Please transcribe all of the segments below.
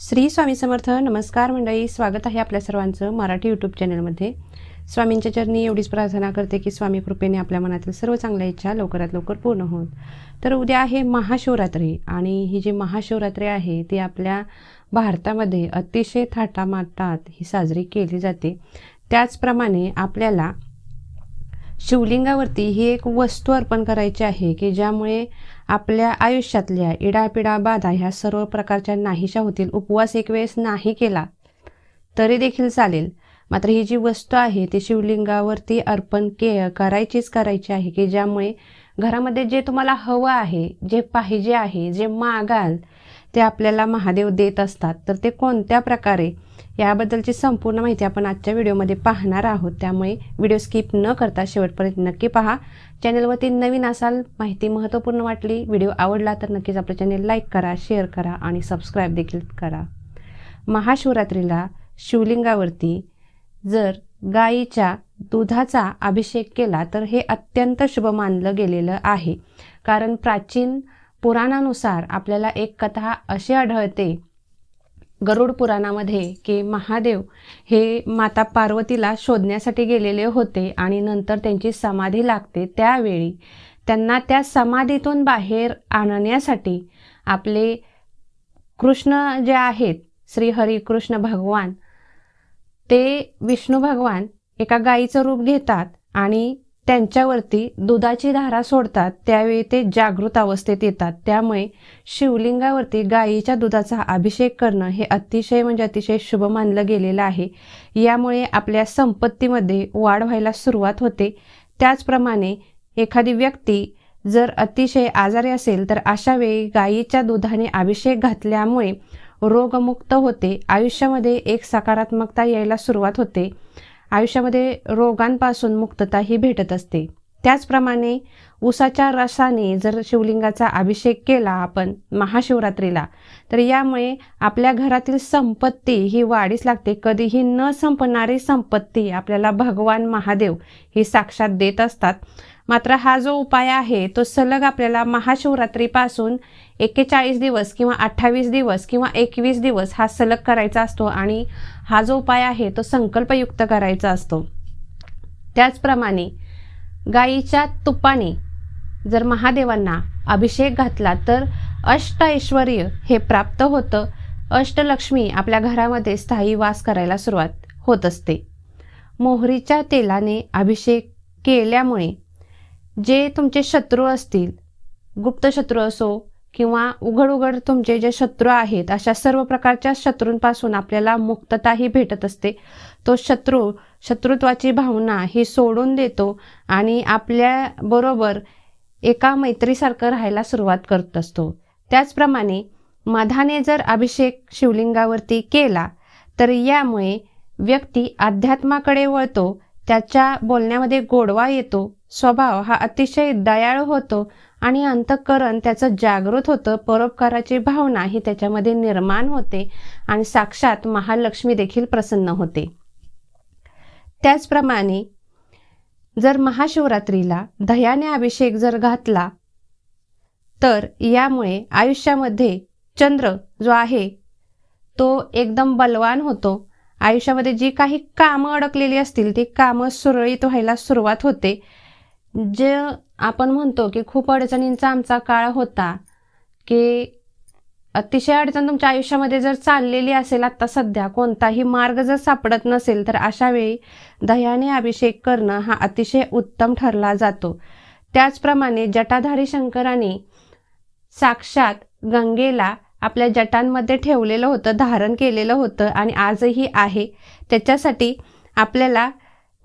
श्री स्वामी समर्थ नमस्कार मंडळी. स्वागत आहे आपल्या सर्वांचं मराठी यूट्यूब चॅनलमध्ये स्वामींच्या चरणी एवढीच प्रार्थना करते की स्वामी कृपेने आपल्या मनातील सर्व चांगल्या इच्छा लवकरात लवकर पूर्ण होत तर उद्या आहे महाशिवरात्री आणि ही जी महाशिवरात्री आहे ती आपल्या भारतामध्ये अतिशय थाटामाटात ही साजरी केली जाते. त्याचप्रमाणे आपल्याला शिवलिंगावरती ही एक वस्तू अर्पण करायची आहे की ज्यामुळे आपल्या आयुष्यातल्या इडापिडा बाधा ह्या सर्व प्रकारच्या नाहीशा होतील. उपवास एक वेळेस नाही केला तरी देखील चालेल. मात्र ही जी वस्तू आहे ती शिवलिंगावरती अर्पण के करायचीच करायची आहे की ज्यामुळे घरामध्ये जे तुम्हाला हवं आहे जे पाहिजे आहे जे मागाल ते आपल्याला महादेव देत असतात. तर ते कोणत्या प्रकारे? याबद्दलची संपूर्ण माहिती आपण आजच्या व्हिडिओमध्ये पाहणार आहोत. त्यामुळे व्हिडिओ स्किप न करता शेवटपर्यंत नक्की पहा. चॅनलवरती नवीन असाल माहिती महत्त्वपूर्ण वाटली व्हिडिओ आवडला तर नक्कीच आपलं चॅनल लाईक करा शेअर करा आणि सबस्क्राईब देखील करा. महाशिवरात्रीला शिवलिंगावरती जर गाईच्या दुधाचा अभिषेक केला तर हे अत्यंत शुभ मानलं गेलेलं आहे. कारण प्राचीन पुराणानुसार आपल्याला एक कथा अशी आढळते. गरुड पुराणामध्ये की महादेव हे माता पार्वतीला शोधण्यासाठी गेलेले होते आणि नंतर त्यांची समाधी लागते त्यावेळी. त्यांना त्या समाधीतून बाहेर आणण्यासाठी आपले कृष्ण जे आहेत श्री हरी कृष्ण भगवान ते विष्णू भगवान एका गायीचं रूप घेतात आणि त्यांच्यावरती दुधाची धारा सोडतात त्यावेळी ते जागृत अवस्थेत येतात. त्यामुळे शिवलिंगावरती गायीच्या दुधाचा अभिषेक करणं हे अतिशय म्हणजे अतिशय शुभ मानलं गेलेलं आहे. यामुळे आपल्या संपत्तीमध्ये वाढ व्हायला सुरुवात होते. त्याचप्रमाणे एखादी व्यक्ती जर अतिशय आजारी असेल तर अशा वेळी गायीच्या दुधाने अभिषेक घातल्यामुळे रोगमुक्त होते. आयुष्यामध्ये एक सकारात्मकता यायला सुरुवात होते. आयुष्यामध्ये रोगांपासून मुक्तता ही भेटत असते. त्याचप्रमाणे उसाच्या रसाने जर शिवलिंगाचा अभिषेक केला आपण महाशिवरात्रीला तर यामुळे आपल्या घरातील संपत्ती ही वाढीस लागते. कधीही न संपणारी संपत्ती आपल्याला भगवान महादेव ही साक्षात देत असतात. मात्र हा जो उपाय आहे तो सलग आपल्याला महाशिवरात्रीपासून एक्केचाळीस दिवस किंवा अठ्ठावीस दिवस किंवा एकवीस दिवस हा सलग करायचा असतो आणि हा जो उपाय आहे तो संकल्पयुक्त करायचा असतो. त्याचप्रमाणे गाईच्या तुपाने जर महादेवांना अभिषेक घातला तर अष्ट हे प्राप्त होतं. अष्टलक्ष्मी आपल्या घरामध्ये स्थायी वास करायला सुरुवात होत असते. मोहरीच्या तेलाने अभिषेक केल्यामुळे जे तुमचे शत्रू असतील गुप्त शत्रू असो किंवा उघड उघड तुमचे जे शत्रू आहेत अशा सर्व प्रकारच्या शत्रूंपासून आपल्याला मुक्तताही भेटत असते. तो शत्रू शत्रुत्वाची भावना ही सोडून देतो आणि आपल्या बरोबर एका मैत्रीसारखं राहायला सुरुवात करत असतो. त्याचप्रमाणे मधाने जर अभिषेक शिवलिंगावरती केला तर यामुळे व्यक्ती अध्यात्माकडे वळतो त्याच्या बोलण्यामध्ये गोडवा येतो स्वभाव हा अतिशय दयाळू होतो आणि अंतःकरण त्याचं जागृत होतं परोपकाराची भावना ही त्याच्यामध्ये निर्माण होते आणि साक्षात महालक्ष्मी देखील प्रसन्न होते. त्याचप्रमाणे जर महाशिवरात्रीला दह्याने अभिषेक जर घातला तर यामुळे आयुष्यामध्ये चंद्र जो आहे तो एकदम बलवान होतो. आयुष्यामध्ये जी काही कामं अडकलेली असतील ती कामं सुरळीत व्हायला सुरुवात होते. जे आपण म्हणतो की खूप अडचणींचा आमचा काळ होता की अतिशय अडचण तुमच्या आयुष्यामध्ये जर चाललेली असेल आत्ता सध्या कोणताही मार्ग जर सापडत नसेल तर अशा वेळी दह्याने अभिषेक करणं हा अतिशय उत्तम ठरला जातो. त्याचप्रमाणे जटाधारी शंकराने साक्षात गंगेला आपल्या जटांमध्ये ठेवलेलं होतं धारण केलेलं होतं आणि आजही आहे. त्याच्यासाठी आपल्याला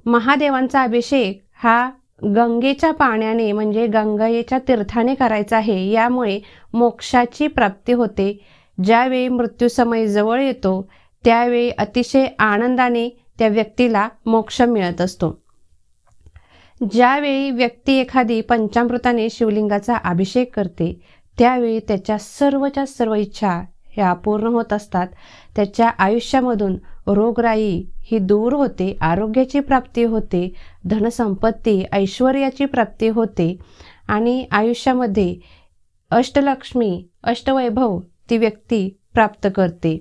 महादेवांचा अभिषेक हा गंगेच्या पाण्याने म्हणजे गंगेच्या तीर्थाने करायचं आहे यामुळे मोक्षाची प्राप्ती होते. ज्यावेळी मृत्यूसमय जवळ येतो त्यावेळी अतिशय आनंदाने त्या व्यक्तीला मोक्ष मिळत असतो. ज्यावेळी व्यक्ती एखादी पंचामृताने शिवलिंगाचा अभिषेक करते त्यावेळी त्याच्या सर्वच्या सर्व इच्छा ह्या पूर्ण होत असतात. त्याच्या आयुष्यामधून रोगराई ही दूर होते आरोग्याची प्राप्ती होते धनसंपत्ती ऐश्वर्याची प्राप्ती होते आणि आयुष्यामध्ये अष्टलक्ष्मी अष्टवैभव ती व्यक्ती प्राप्त करते.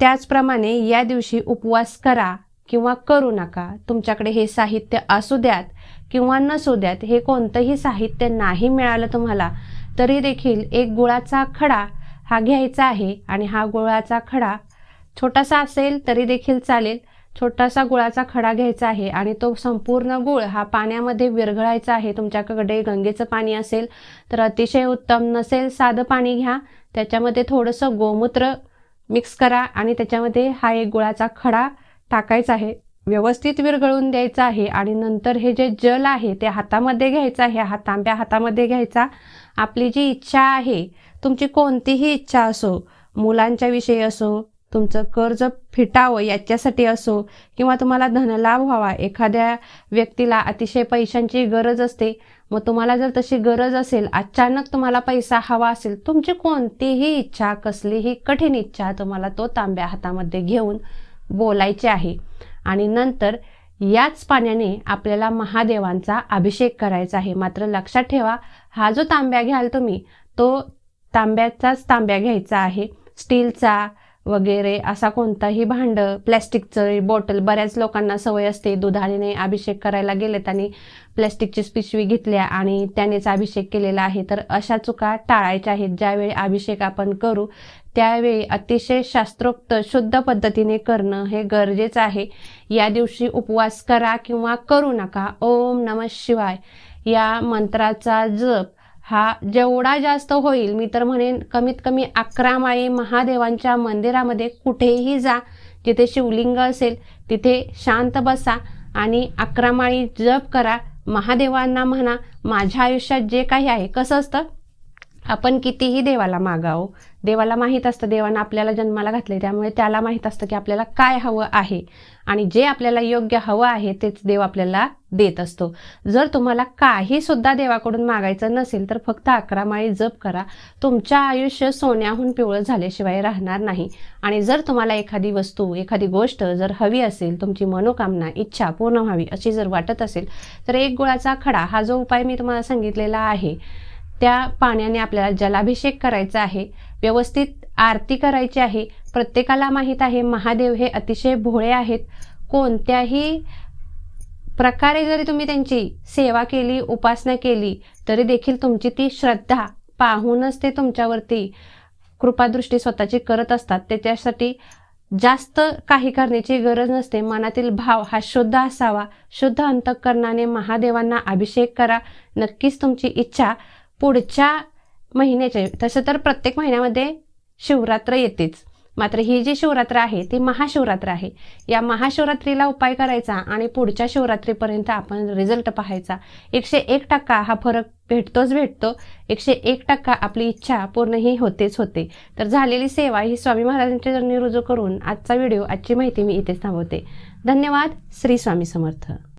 त्याचप्रमाणे या दिवशी उपवास करा किंवा करू नका. तुमच्याकडे हे साहित्य असू द्यात किंवा नसू द्यात हे कोणतंही साहित्य नाही मिळालं तुम्हाला तरी देखील एक गुळाचा खडा हा घ्यायचा आहे आणि हा गुळाचा खडा छोटासा असेल तरी देखील चालेल. छोटासा गुळाचा खडा घ्यायचा आहे आणि तो संपूर्ण गुळ हा पाण्यामध्ये विरघळायचा आहे. तुमच्याकडे गंगेचं पाणी असेल तर अतिशय उत्तम नसेल साधं पाणी घ्या. त्याच्यामध्ये थोडंसं गोमूत्र मिक्स करा आणि त्याच्यामध्ये हा एक गुळाचा खडा टाकायचा आहे. व्यवस्थित विरघळून द्यायचा आहे आणि नंतर हे जे जल आहे ते हातामध्ये घ्यायचं आहे. हा तांब्या हातामध्ये घ्यायचा. आपली जी इच्छा आहे तुमची कोणतीही इच्छा असो मुलांच्या विषयी असो तुमचं कर्ज फिटावं याच्यासाठी असो किंवा तुम्हाला धनलाभ व्हावा एखाद्या व्यक्तीला अतिशय पैशांची गरज असते मग तुम्हाला जर तशी गरज असेल अचानक तुम्हाला पैसा हवा असेल तुमची कोणतीही इच्छा कसलीही कठीण इच्छा तुम्हाला तो तांब्या हातामध्ये घेऊन बोलायचे आहे. आणि नंतर याच पाण्याने आपल्याला महादेवांचा अभिषेक करायचा आहे. मात्र लक्षात ठेवा हा जो तांब्या घ्याल तुम्ही तो तांब्याचाच तांब्या घ्यायचा आहे. स्टीलचा वगैरे असा कोणताही भांड प्लॅस्टिकचं बॉटल बऱ्याच लोकांना सवय असते दुधाने अभिषेक करायला गेलेत आणि प्लॅस्टिकचीच पिशवी घेतल्या आणि त्यानेच अभिषेक केलेला आहे. तर अशा चुका टाळायच्या आहेत. ज्यावेळी अभिषेक आपण करू त्यावेळी अतिशय शास्त्रोक्त शुद्ध पद्धतीने करणं हे गरजेचं आहे. या दिवशी उपवास करा किंवा करू नका. ओम नम शिवाय. या मंत्राचा जप हा जेवढा जास्त होईल मी तर म्हणेन कमीत कमी अकरा माळी महादेवांच्या मंदिरामध्ये कुठेही जा. जिथे शिवलिंग असेल तिथे शांत बसा आणि अकरा माळी जप करा. महादेवांना म्हणा माझ्या आयुष्यात जे काही आहे कसं असतं? आपण कितीही देवाला मागावं देवाला माहीत असतं देवानं आपल्याला जन्माला घातले त्यामुळे त्याला माहीत असतं की आपल्याला काय हवं आहे. आणि जे आपल्याला योग्य हवं आहे तेच देव आपल्याला देत असतो. जर तुम्हाला काही सुद्धा देवाकडून मागायचं नसेल तर फक्त अकरा माळी जप करा. तुमच्या आयुष्य सोन्याहून पिवळं झाल्याशिवाय राहणार नाही. आणि जर तुम्हाला एखादी वस्तू एखादी गोष्ट जर हवी असेल तुमची मनोकामना इच्छा पूर्ण व्हावी अशी जर वाटत असेल तर एक गुळाचा खडा हा जो उपाय मी तुम्हाला सांगितलेला आहे त्या पाण्याने आपल्याला जलाभिषेक करायचा आहे व्यवस्थित आरती करायची आहे. प्रत्येकाला माहीत आहे महादेव हे अतिशय भोळे आहेत. कोणत्याही प्रकारे जरी तुम्ही त्यांची सेवा केली उपासना केली तरी देखील तुमची ती श्रद्धा पाहूनच ते तुमच्यावरती कृपादृष्टी स्वतःची करत असतात. त्याच्यासाठी जास्त काही करण्याची गरज नसते. मनातील भाव हा शुद्ध असावा. शुद्ध अंतकरणाने महादेवांना अभिषेक करा. नक्कीच तुमची इच्छा पुढच्या महिन्याचे तसं तर प्रत्येक महिन्यामध्ये शिवरात्र येतेच. मात्र ही जी शिवरात्र आहे ती महाशिवरात्र आहे. या महाशिवरात्रीला उपाय करायचा आणि पुढच्या शिवरात्रीपर्यंत आपण रिझल्ट पाहायचा. एकशे एक टक्का हा फरक भेटतोच भेटतो. एकशे एक टक्का आपली इच्छा पूर्ण ही होतेच होते. तर झालेली सेवा ही स्वामी महाराजांच्या जर्नी रुजू करून आजचा व्हिडिओ आजची माहिती मी इथेच थांबवते. धन्यवाद. श्री स्वामी समर्थ.